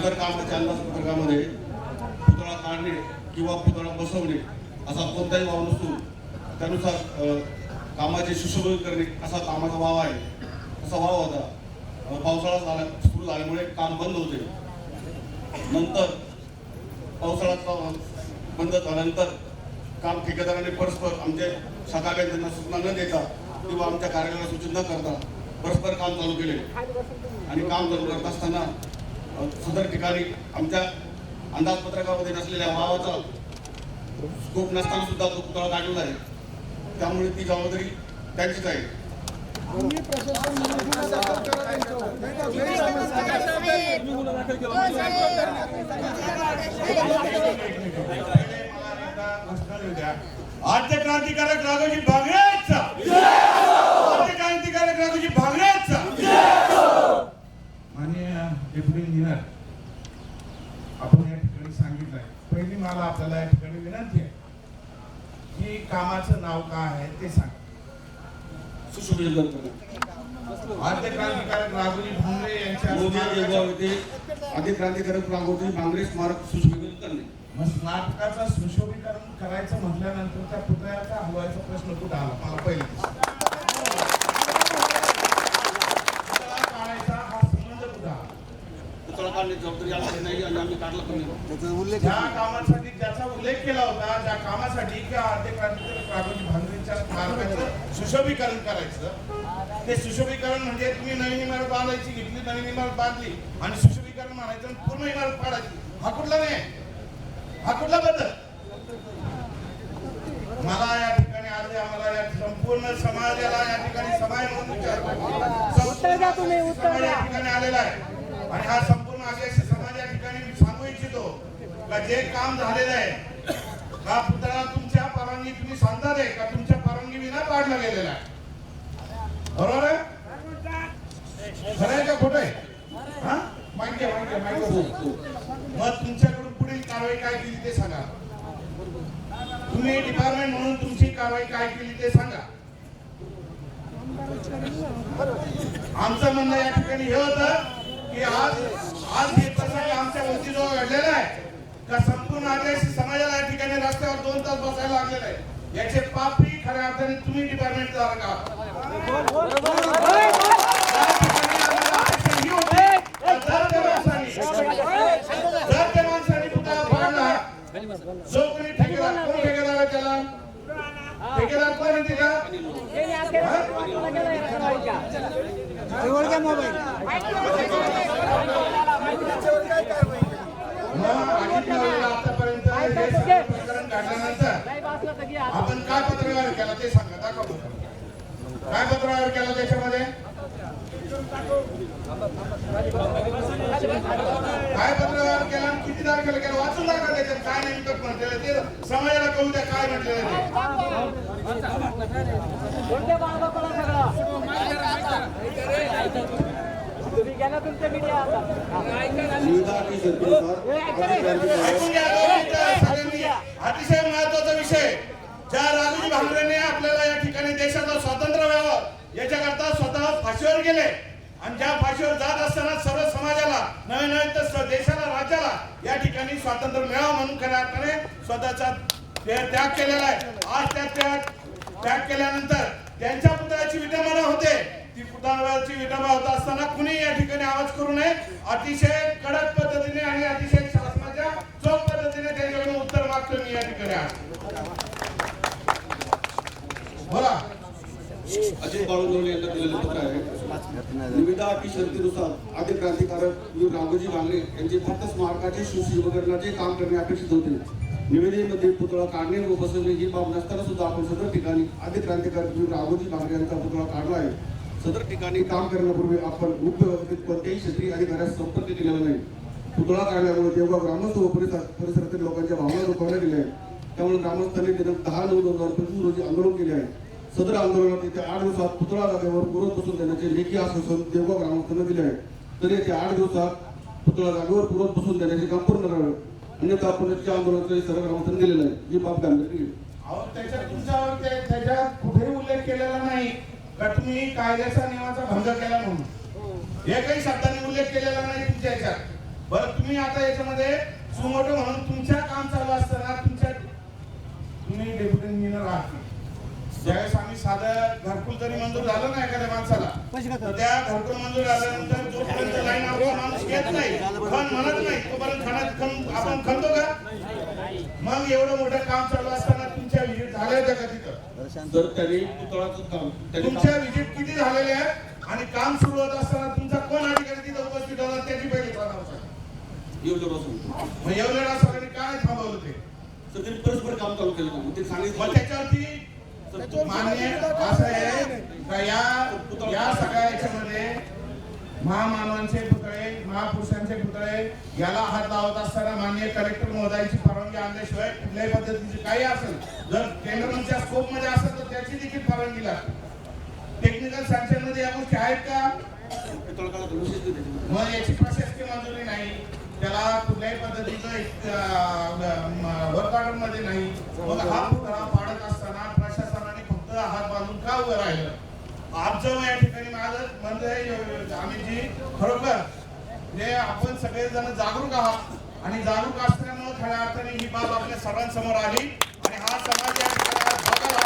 सदर कामाच्या अंदाजपत्रकामध्ये पुतळा काढणे किंवा पुतळा बसवणे असा कोणताही वाव नसून त्यानुसार कामाचे सुशोभन करणे असा कामाचा वाव आहे. असा वाव होता. पावसाळा झाला सुरू झाल्यामुळे काम बंद होते. नंतर पावसाळा बंद झाल्यानंतर काम ठेकेदाराने परस्पर आमचे शाखा त्यांना सूचना न देता किंवा आमच्या कार्यालयाला सूचित न करता परस्पर काम चालू केले. आणि काम चालू करत असताना सुंदर ठिकाणी आमच्या अंदाजपत्रकामध्ये नसलेल्या वावाचा स्कोप नसताना सुद्धा तो पुतळा काढलेला आहे. त्यामुळे ती जबाबदारी त्यांचीच आहे. आद्य क्रांतिकारक राघोजी बागडे दाखल करा त्यांच्यावर. नाही का? गैरसमज तुम्ही गुन्हा दाखल केला म्हणजे आद्य क्रांतिकारक राघोजी भांगरेचा आद्य क्रांतिकारक राघोजी भांगरेचा माननीय इंजिनियर आपण या ठिकाणी सांगितलंय. पहिली मला आपल्याला या ठिकाणी विनंती आहे की कामाचं नाव काय आहे ते सांगा. आद्य क्रांतिकारक राघोजी भांगरे यांच्या क्रांतिकारक राघोजी स्मारक सुशोभित करणे. मग स्मारकाचं सुशोभीकरण करायचं म्हटल्यानंतर त्या पुतळ्याचा हलवायचा प्रश्न कुठं आला? मला पहिले पुतळा काढायचा हा संबंध कुठं आला पुतळा काढण्याची जबाबदारी आमची नाही आणि आम्ही काढला पण नाही ज्या कामासाठी त्याचा उल्लेख केला होता ज्या कामासाठी की आद्य क्रांतिकारक राघोजी भांगरेंच्या सुशोभीकरण करायचं ते सुशोभीकरण म्हणजे तुम्ही नवीन इमारत बांधायची घेतली नवीन इमारत बांधली आणि सुशोभीकरण म्हणायचं आणि पूर्ण इमारत पाडायची. हा कुठला नाही हा कुठला बदल? मला या ठिकाणी आज आम्हाला या संपूर्ण समाजाला या ठिकाणी समाज म्हणून विचारतो उत्तर द्या तुम्ही, उत्तर द्या. ठिकाणी आलेला आहे. आणि हा संपूर्ण ठिकाणी मी सांगू इच्छितो. का जे काम झालेलं आहे हा पुतळा तुमच्या परवानगी तुम्ही सांगणार आहे का तुमच्या परवानगी विना पाडला गेलेला आहे? बरोबर आहे? खरं आहे का खोटं आहे? हा? माहिती आहे माहिती आहे माहिती आहे. मग तुमच्याकडून पुढील कारवाई काय केली ते सांगा. तुम्ही डिपार्टमेंट म्हणून तुमची कारवाई काय केली ते सांगा. आमचं म्हणणं या ठिकाणी हे होतं की आज आज हे प्रसंग आमच्या वतीजवळ घडलेला आहे का संपूर्ण आदिवासी समाजाला या ठिकाणी रस्त्यावर दोन तास बसायला लागलेलं आहे. याचे पापी खऱ्या अर्थाने तुम्ही डिपार्टमेंट जाणार का जो कोणी ठेकेदार कोण ठेकेदार आहे त्याला ठेकेदार कोण आहे अजित पवारला आतापर्यंत हे सगळं प्रकरण काढल्यानंतर आपण काय पत्रव्यवहार केला काय पत्रव्यवहार केला त्याच्यामध्ये? काय पत्रव्यवहार केला किती तारखेला केला? वाचून दाखवा त्याच्यात काय नेमकं म्हटलेलं ते समाजाला कळू द्या काय म्हटलेलं ते. अतिशय महत्त्वाचा विषय. ज्या राघोजी भांगरेने आपल्याला या ठिकाणी देशाचं स्वातंत्र्य व्हावं याच्याकरता स्वतः फाशीवर गेले. आणि ज्या फाशीवर जात असताना सर्व समाजाला नवे नवे तर देशाला राज्याला या ठिकाणी स्वातंत्र्य मिळावं म्हणून खऱ्या स्वतःचा त्याग केलेला आहे. आज त्या त्याग त्याग केल्यानंतर त्यांच्या पुतळ्याची विटंबना होते. ती पुतळ्याची विटंबना होत असताना कुणी या ठिकाणी आवाज करू नये. अतिशय कडक पद्धतीने आणि अतिशय शासनाच्या चोख पद्धतीने त्यांच्याकडून उत्तर मागतो मी या ठिकाणी आज. बोला अजित बाळूंदोळे यांना दिलेलं पत्र आहे. निविदा अटी शर्तीनुसार आदी क्रांतिकारक वीर रामोजी भांगरे यांचे फक्त स्मारकाचे सुशोभीकरणाचे काम करणे अपेक्षित होते. निवेदनेमध्ये पुतळा काढणे व बसवणे ही बाब नसताना सुद्धा आपण सदर ठिकाणी आदी क्रांतिकारक वीर रामोजी भांगरे यांचा पुतळा काढला आहे. सदर ठिकाणी काम करण्यापूर्वी आपण मुख्य कोणत्याही क्षेत्रीय अधिकाऱ्यास संपर्क केलेला नाही. पुतळा काढल्यामुळे तेव्हा ग्रामस्थ व परिसर परिसरातील लोकांच्या भावना दुखावल्या गेल्या आहेत. त्यामुळे ग्रामस्थांनी दिनांक दहा नऊ दोन हजार पंचवीस रोजी आंदोलन केले आहे. सदर आंदोलनात येत्या आठ दिवसात पुतळा जागेवर पुरत बसून देण्याचे लेखी आश्वासन देवगाव ग्रामस्थांना दिले आहे. तर येत्या आठ दिवसात पुतळा जागेवर पुरत बसून देण्याचे काम पूर्ण करावे अन्यथा पुण्याच्या आंदोलनाचे सर्व ग्रामस्थांनी दिलेलं आहे. ही बाब गांभीर्याने अहो त्याच्यात तुमच्यावर त्याच्यात कुठेही उल्लेख केलेला नाही. का तुम्ही कायद्याचा नियमाचा भंग केला म्हणून. एकही शब्दाने उल्लेख केलेला नाही तुमच्या याच्यात. बरं तुम्ही आता याच्यामध्ये सुमोटो म्हणून तुमच्या काम चालू असताना तुमच्या तुम्ही डेप्युटी इंजिनियर आहात ज्यावेळेस आम्ही साधं घरकुल जरी मंजूर झालं ना एखाद्या माणसाला तर त्या घरकुल मंजूर झाल्यानंतर जोपर्यंत लाईन आपला माणूस घेत नाही खण म्हणत नाही तोपर्यंत खाण्यात खण आपण खणतो का? मग एवढं मोठं काम चालू असताना तुमच्या विजिट झाल्या होत्या का तिथं? तर त्यांनी पुतळाचं काम तुमच्या विजिट किती झालेल्या आहेत आणि काम सुरू होत असताना तुमचा कोण अधिकारी तिथं उपस्थित होता? त्याची पहिली मग एवढ्या सगळ्यांनी काय थांबवलं ते? त्यांनी परस्पर काम चालू केलं ते सांगितलं त्याच्यावरती मान्य असं आहे का या या सगळ्या याच्यामध्ये महामानवांचे पुतळे महापुरुषांचे पुतळे याला हात लावत असताना मान्य कलेक्टर महोदयांची परवानगी आणल्याशिवाय कुठल्याही पद्धतीची काही असेल जर केंद्रांच्या स्कोपमध्ये असेल तर त्याची देखील परवानगी लागते टेक्निकल सँक्शनमध्ये या गोष्टी आहेत का मग याची प्रशासकीय मंजुरी नाही त्याला कुठल्याही पद्धतीचं वर्क ऑर्डरमध्ये नाही मग हा पुतळा उभं राहिलं. आमचं या ठिकाणी माझं म्हणलं आम्ही जी खरोखर जे आपण सगळेजण जागरूक आहात आणि जागरूक असल्यामुळे खऱ्या अर्थाने ही बाब आपल्या सर्वांसमोर आली आणि हा समाज या ठिकाणी